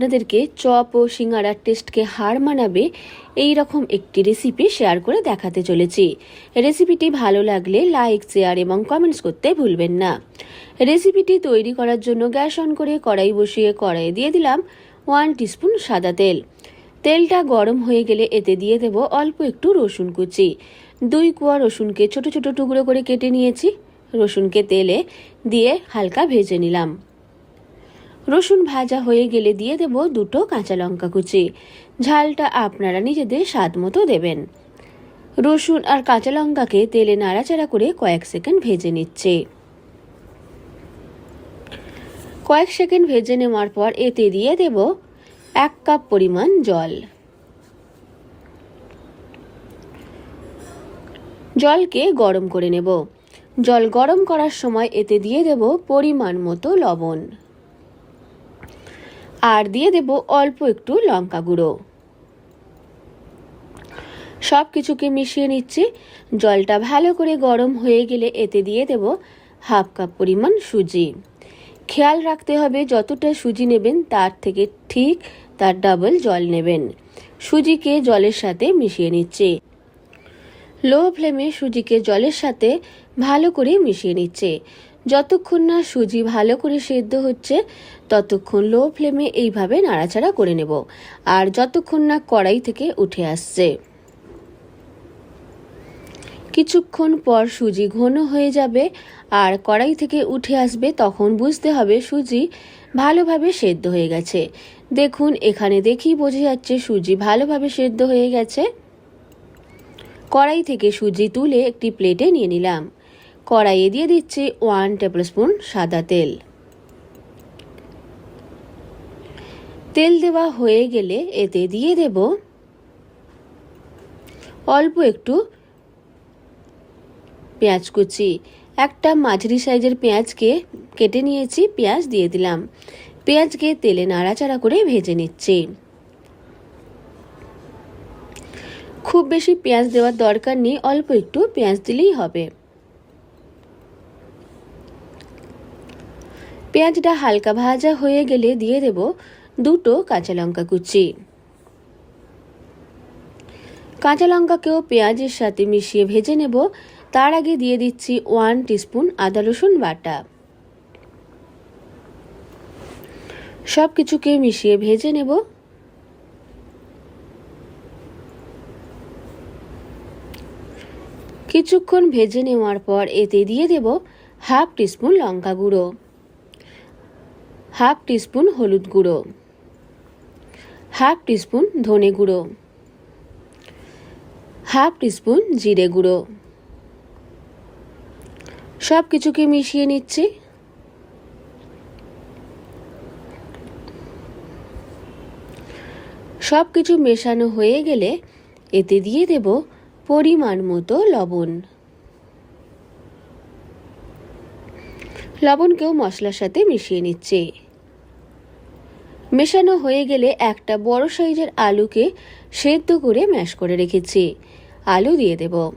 আপনাদেরকে চপ ও সিঙ্গারার টেস্টকে হার মানাবে এই রকম একটি রেসিপি শেয়ার করে দেখাতে চলেছি। রেসিপিটি ভালো লাগলে লাইক শেয়ার এবং কমেন্টস করতে ভুলবেন না। রেসিপিটি তৈরি করার জন্য গ্যাস অন করে কড়াই বসিয়ে কড়াইয়ে দিয়ে দিলাম ওয়ান টিস্পুন সাদা তেল। তেলটা গরম হয়ে গেলে এতে দিয়ে দেব অল্প একটু রসুন কুচি। দুই কুয়া রসুনকে ছোট ছোট টুকরো করে কেটে নিয়েছি। রসুনকে তেলে দিয়ে হালকা ভেজে নিলাম। রসুন ভাজা হয়ে গেলে দিয়ে দেব দুটো কাঁচা লঙ্কা কুচি। ঝালটা আপনারা নিজেদের স্বাদ মতো দেবেন। রসুন আর কাঁচা লঙ্কাকে তেলে নাড়াচাড়া করে কয়েক সেকেন্ড ভেজে নিচ্ছে। কয়েক সেকেন্ড ভেজে নেওয়ার পর এতে দিয়ে দেব এক কাপ পরিমাণ জল। জলকে গরম করে নেব। জল গরম করার সময় এতে দিয়ে দেব পরিমাণ মতো লবণ। আর দিয়ে দেব অল্প একটু লঙ্কা গুঁড়ো। সব কিছুকে মিশিয়ে নিচ্ছি। জলটা ভালো করে গরম হয়ে গেলে এতে দিয়ে দেব হাফ কাপ পরিমাণ সুজি। খেয়াল রাখতে হবে যতটা সুজি নেবেন তার থেকে ঠিক তার ডাবল জল নেবেন। সুজিকে জলের সাথে মিশিয়ে নিচ্ছে। লো ফ্লেমে সুজিকে জলের সাথে ভালো করে মিশিয়ে নিচ্ছে। যতক্ষণ না সুজি ভালো করে সেদ্ধ হচ্ছে, ততক্ষণ লো ফ্লেমে এইভাবে নাড়াচাড়া করে নেব। আর যতক্ষণ না কড়াই থেকে উঠে আসছে। কিছুক্ষণ পর সুজি ঘন হয়ে যাবে আর কড়াই থেকে উঠে আসবে, তখন বুঝতে হবে সুজি ভালোভাবে সেদ্ধ হয়ে গেছে। দেখুন, এখানে দেখেই বোঝা যাচ্ছে সুজি ভালোভাবে সেদ্ধ হয়ে গেছে। কড়াই থেকে সুজি তুলে একটি প্লেটে নিয়ে নিলাম। কড়াইয়ে দিয়ে দিচ্ছি ওয়ান টেবিল স্পুন সাদা তেল। তেল দেওয়া হয়ে গেলে এতে দিয়ে দেব অল্প একটু পেঁয়াজ কুচি। একটা মাঝারি সাইজের পেঁয়াজকে কেটে নিয়েছি, পেঁয়াজ দিয়ে দিলাম। পেঁয়াজকে তেলে নাড়াচাড়া করে ভেজে নিচ্ছি। খুব বেশি পেঁয়াজ দেওয়ার দরকার নেই, অল্প একটু পেঁয়াজ দিলেই হবে। পেঁয়াজটা হালকা ভাজা হয়ে গেলে দিয়ে দেব দুটো কাঁচা লঙ্কা কুচি। কাঁচা লঙ্কাকেও পেঁয়াজের সাথে মিশিয়ে ভেজে নেব। তার আগে দিয়ে দিচ্ছি ওয়ান টিস্পুন আদা রসুন বাটা। সব কিছুকে মিশিয়ে ভেজে নেব। কিছুক্ষণ ভেজে নেওয়ার পর এতে দিয়ে দেব হাফ টিস্পুন লঙ্কা গুঁড়ো। হাফ টিস্পুন হলুদ গুঁড়ো। হাফ টিস্পুন ধনে গুঁড়ো। হাফ টিস্পুন জিরে গুঁড়ো। সব কিছুকে মিশিয়ে নিচ্ছি। সব কিছু মেশানো হয়ে গেলে এতে দিয়ে দেব পরিমাণ মতো লবণ। লবণকেও মশলার সাথে মিশিয়ে নিচ্ছে। মেশানো হয়ে গেলে একটা বড় সাইজের আলুকে সেদ্ধ করে ম্যাশ করে রেখেছি। আলু দিয়ে দেব।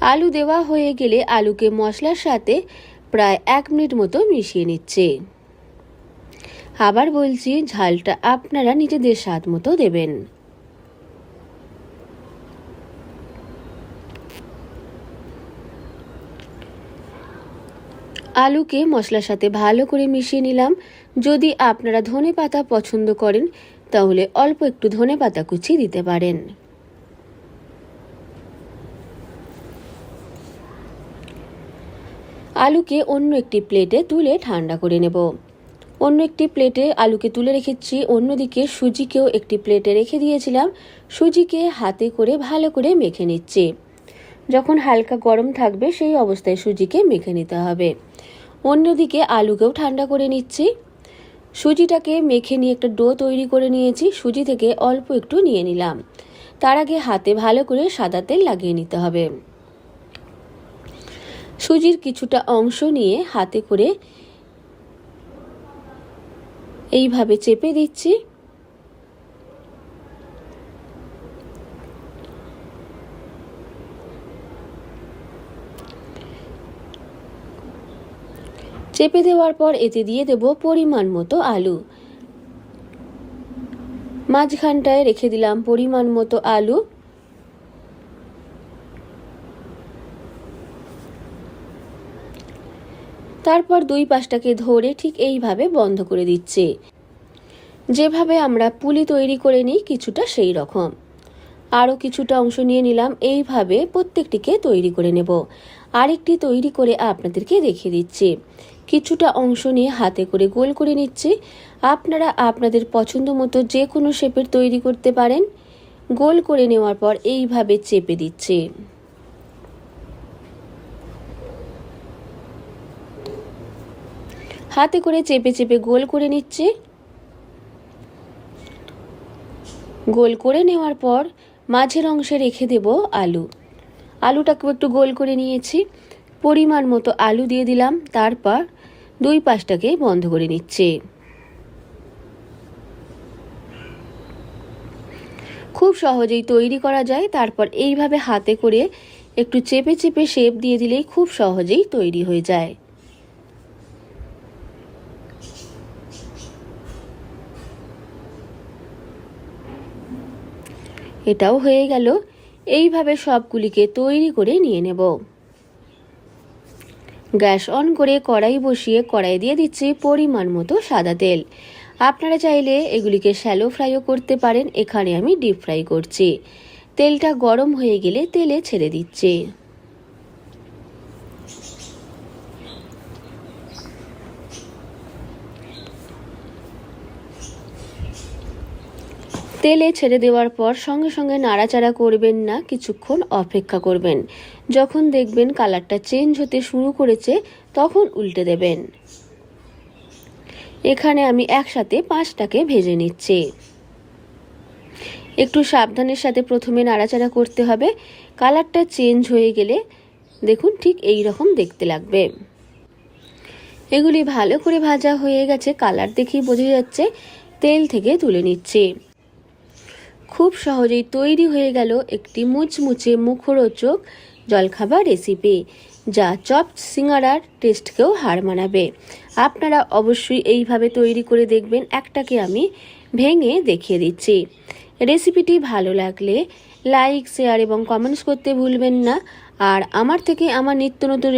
আলু দেওয়া হয়ে গেলে আলুকে মশলার সাথে প্রায় এক মিনিট মতো মিশিয়ে নিচ্ছে। আবার বলছি, ঝালটা আপনারা নিজেদের স্বাদ মতো দেবেন। আলুকে মশলার সাথে ভালো করে মিশিয়ে নিলাম। যদি আপনারা ধনে পাতা পছন্দ করেন, তাহলে অল্প একটু ধনে পাতা কুচি দিতে পারেন। আলুকে অন্য একটি প্লেটে তুলে ঠান্ডা করে নেব। অন্য একটি প্লেটে আলুকে তুলে রেখেছি, অন্যদিকে সুজিকেও একটি প্লেটে রেখে দিয়েছিলাম। সুজিকে হাতে করে ভালো করে মেখে নিচ্ছি। যখন হালকা গরম থাকবে, সেই অবস্থায় সুজিকে মেখে নিতে হবে। অন্যদিকে আলুকেও ঠান্ডা করে নিচ্ছি। সুজিটাকে মেখে নিয়ে একটা ডো তৈরি করে নিয়েছি। সুজি থেকে অল্প একটু নিয়ে নিলাম। তার আগে হাতে ভালো করে সাদা তেল লাগিয়ে নিতে হবে। সুজির কিছুটা অংশ নিয়ে হাতে করে এইভাবে চেপে দিচ্ছি। চেপে দেওয়ার পর এতে দিয়ে দেব পরিমাণ মতো আলু। মাঝখানটায় রেখে দিলাম পরিমাণ মতো আলু। তারপর দুই পাশটাকে ধরে ঠিক এইভাবে বন্ধ করে দিচ্ছে। যেভাবে আমরা পুলি তৈরি করে নিই কিছুটা সেই রকম। আরও কিছুটা অংশ নিয়ে নিলাম, এইভাবে প্রত্যেকটিকে তৈরি করে নেব। আরেকটি তৈরি করে আপনাদেরকে দেখিয়ে দিচ্ছি। কিছুটা অংশ নিয়ে হাতে করে গোল করে নিচ্ছি। আপনারা আপনাদের পছন্দ মতো যে কোনো শেপের তৈরি করতে পারেন। গোল করে নেওয়ার পর এইভাবে চেপে দিচ্ছি। হাতে করে চেপে চেপে গোল করে নিচ্ছে। গোল করে নেওয়ার পর মাঝের অংশে রেখে দেব আলু। আলুটাকেও একটু গোল করে নিয়েছি। পরিমাণ মতো আলু দিয়ে দিলাম। তারপর দুই পাশটাকে বন্ধ করে নিচ্ছে। খুব সহজেই তৈরি করা যায়, তারপর এইভাবে হাতে করে একটু চেপে চেপে শেপ দিয়ে দিলেই খুব সহজেই তৈরি হয়ে যায়। এটাও হয়ে গেল। এইভাবে সবগুলিকে তৈরি করে নিয়ে নেব। গ্যাস অন করে কড়াই বসিয়ে কড়াই দিয়ে দিচ্ছি পরিমাণ মতো সাদা তেল। আপনারা চাইলে এগুলিকে শ্যালো ফ্রাইও করতে পারেন। এখানে আমি ডিপ ফ্রাই করছি। তেলটা গরম হয়ে গেলে তেলে ছেড়ে দিচ্ছি। তেলে ছেড়ে দেওয়ার পর সঙ্গে সঙ্গে নাড়াচাড়া করবেন না, কিছুক্ষণ অপেক্ষা করবেন। যখন দেখবেন কালারটা চেঞ্জ হতে শুরু করেছে, তখন উল্টে দেবেন। এখানে আমি একসাথে পাঁচটাকে ভেজে নিচ্ছি। একটু সাবধানের সাথে প্রথমে নাড়াচাড়া করতে হবে। কালারটা চেঞ্জ হয়ে গেলে দেখুন ঠিক এই রকম দেখতে লাগবে। এগুলি ভালো করে ভাজা হয়ে গেছে, কালার দেখেই বোঝা যাচ্ছে। তেল থেকে তুলে নিচ্ছি। খুব সহজেই তৈরি হয়ে গেল একটি মুচমুচে মুখরোচক জলখাবার রেসিপি যা চপ সিঙ্গারার টেস্টকেও হার মানাবে। আপনারা অবশ্যই এইভাবে তৈরি করে দেখবেন, একটাকে আমি ভেঙে দেখিয়ে দিচ্ছি। রেসিপিটি ভালো লাগলে লাইক শেয়ার এবং কমেন্টস করতে ভুলবেন না। আর আমার থেকে আমার নিত্য নতুন